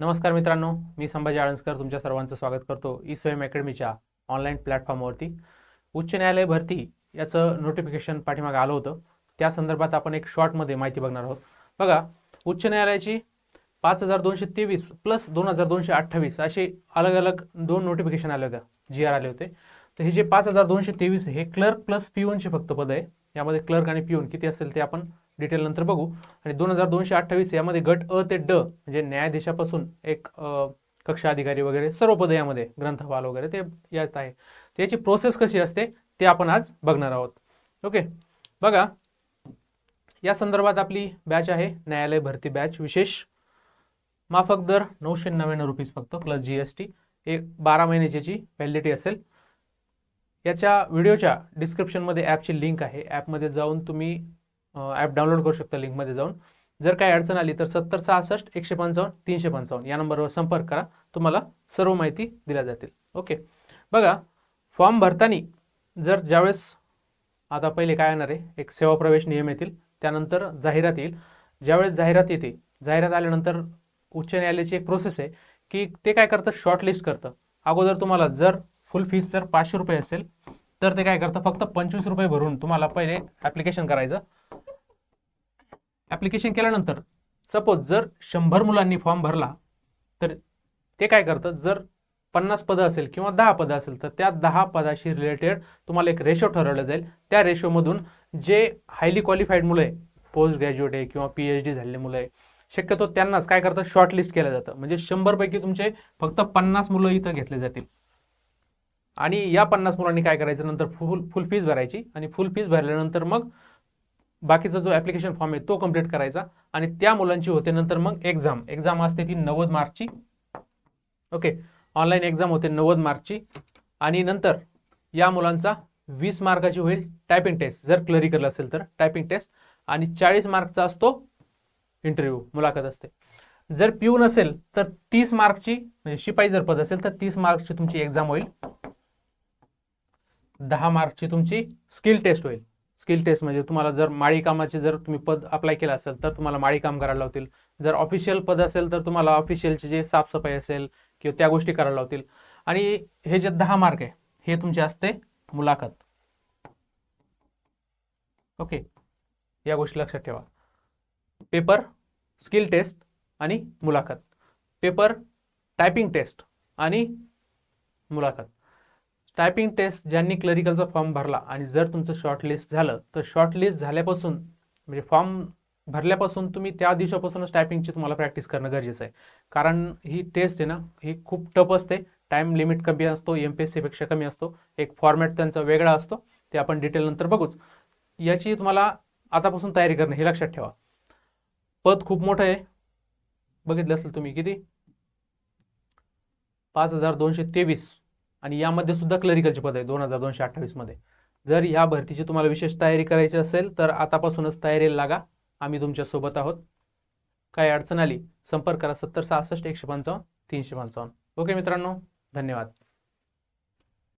नमस्कार मित्रांनो मी संभाजी आळंजकर तुमच्या सर्वांचं स्वागत करतो ई स्वयं अकॅडमीच्या ऑनलाईन प्लॅटफॉर्मवरती उच्च न्यायालय भरती याचं नोटिफिकेशन पाठीमागे आलं होतं. त्या संदर्भात आपण एक शॉर्टमध्ये माहिती बघणार आहोत. बघा उच्च न्यायालयाची पाच हजार दोनशे तेवीस प्लस दोन हजार दोनशे अठ्ठावीस असे अलग अलग दोन नोटिफिकेशन आले होते जी आर आले होते. तर हे जे पाच हजार दोनशे तेवीस हे क्लर्क प्लस पिओनचे फक्त पद आहे. यामध्ये क्लर्क आणि पिओन किती असेल ते आपण डिटेल नंतर बघू. आणि दोन हजार दोनशे अठ्ठावीस यामध्ये गट अ ते ड म्हणजे न्यायाधीशापासून एक कक्षा अधिकारी वगैरे सर्व पद यामध्ये ग्रंथपाल वगैरे ते यात आहे. त्याची प्रोसेस कशी असते ते आपण आज बघणार आहोत. ओके बघा. या संदर्भात आपली बॅच आहे न्यायालय भरती बॅच विशेष. माफक दर नऊशे नव्याण्णव रुपीज फक्त प्लस जी एस टी एक बारा महिन्याची व्हॅलिडिटी असेल. याच्या व्हिडिओच्या डिस्क्रिप्शनमध्ये ॲपची लिंक आहे. ॲपमध्ये जाऊन तुम्ही ॲप डाउनलोड करू शकता लिंकमध्ये जाऊन. जर काही अडचण आली तर सत्तर सहासष्ट एकशे पंचावन्न तीनशे पंचावन्न या नंबरवर संपर्क करा. तुम्हाला सर्व माहिती दिल्या जातील. ओके बघा फॉर्म भरताना जर ज्यावेळेस आता पहिले काय येणार आहे? एक सेवा प्रवेश नियम येतील. त्यानंतर जाहिरात येईल. ज्यावेळेस जाहिरात येते जाहिरात आल्यानंतर उच्च न्यायालयाची एक प्रोसेस आहे की ते काय करतं? शॉर्टलिस्ट करतं. अगोदर तुम्हाला जर फुल फीस जर पाचशे रुपये असेल तर ते काय करतं? फक्त पंचवीस रुपये भरून तुम्हाला पहिले ॲप्लिकेशन करायचं. ॲप्लिकेशन केल्यानंतर सपोज जर शंभर मुलांनी फॉर्म भरला तर ते काय करतं जर पन्नास पदं असेल किंवा दहा पदं असेल तर त्या दहा पदाशी रिलेटेड तुम्हाला एक रेशो ठरवलं जाईल. त्या रेशोमधून जे हायली क्वालिफाईड मुलं आहे पोस्ट ग्रॅज्युएट आहे किंवा पी एच डी झालेले मुलं आहे शक्यतो त्यांनाच काय करतं शॉर्टलिस्ट केलं जातं. म्हणजे शंभरपैकी तुमचे फक्त पन्नास मुलं इथं घेतले जातील. आणि या पन्नास मुलांनी काय करायचं? नंतर फुल फुल फीज भरायची. आणि फुल फीज भरल्यानंतर मग बाकीचा जो ॲप्लिकेशन फॉर्म आहे तो कंप्लीट करायचा आणि त्या मुलांची होते नंतर मग एक्झाम एक्झाम असते ती नव्वद मार्कची ओके ऑनलाईन एक्झाम होते नव्वद मार्कची आणि नंतर या मुलांचा वीस मार्काची होईल टायपिंग टेस्ट जर क्लरिकल असेल तर टायपिंग टेस्ट आणि चाळीस मार्कचा असतो इंटरव्ह्यू मुलाखत असते. जर पिऊन असेल तर तीस मार्कची म्हणजे शिपाई जर पद असेल तर तीस मार्कची तुमची एक्झाम होईल. दहा मार्कची तुमची स्किल टेस्ट होईल. स्किल टेस्ट म्हणजे तुम्हाला जर माळीकामाचे जर तुम्ही पद अप्लाय केलं असेल तर तुम्हाला माळीकाम करायला लावतील. जर ऑफिशियल पद असेल तर तुम्हाला ऑफिशियलचे जे साफसफाई असेल किंवा त्या गोष्टी करायला लावतील. आणि हे जे दहा मार्क आहे हे तुमचे असते मुलाखत. ओके. या गोष्टी लक्षात ठेवा. पेपर स्किल टेस्ट आणि मुलाखत. पेपर टायपिंग टेस्ट आणि मुलाखत. टायपिंग टेस्ट ज्यांनी क्लरिकलचा फॉर्म भरला आणि जर तुमचं शॉर्टलिस्ट झालं तर शॉर्टलिस्ट झाल्यापासून म्हणजे फॉर्म भरल्यापासून तुम्ही त्या दिवसापासूनच टायपिंगची तुम्हाला प्रॅक्टिस करणं गरजेचं आहे. कारण ही टेस्ट आहे ना ही खूप टफ असते. टाईम लिमिट कमी असतो एम पी एस सीपेक्षा कमी असतो. एक फॉर्मॅट त्यांचा वेगळा असतो. ते आपण डिटेल नंतर बघूच. याची तुम्हाला आतापासून तयारी करणं हे लक्षात ठेवा. पद खूप मोठं आहे. बघितलं असेल तुम्ही किती? पाच हजार दोनशे तेवीस. आणि यामध्ये सुद्धा क्लरिकलची पद आहे दोन हजार दोनशे अठ्ठावीसमध्ये जर या भरतीची तुम्हाला विशेष तयारी करायची असेल तर आतापासूनच तयारीला लागा. आम्ही तुमच्यासोबत आहोत. काही अडचण आली संपर्क करा. सत्तर सहासष्ट एकशे पंचावन्न तीनशे पंचावन्न. ओके मित्रांनो धन्यवाद.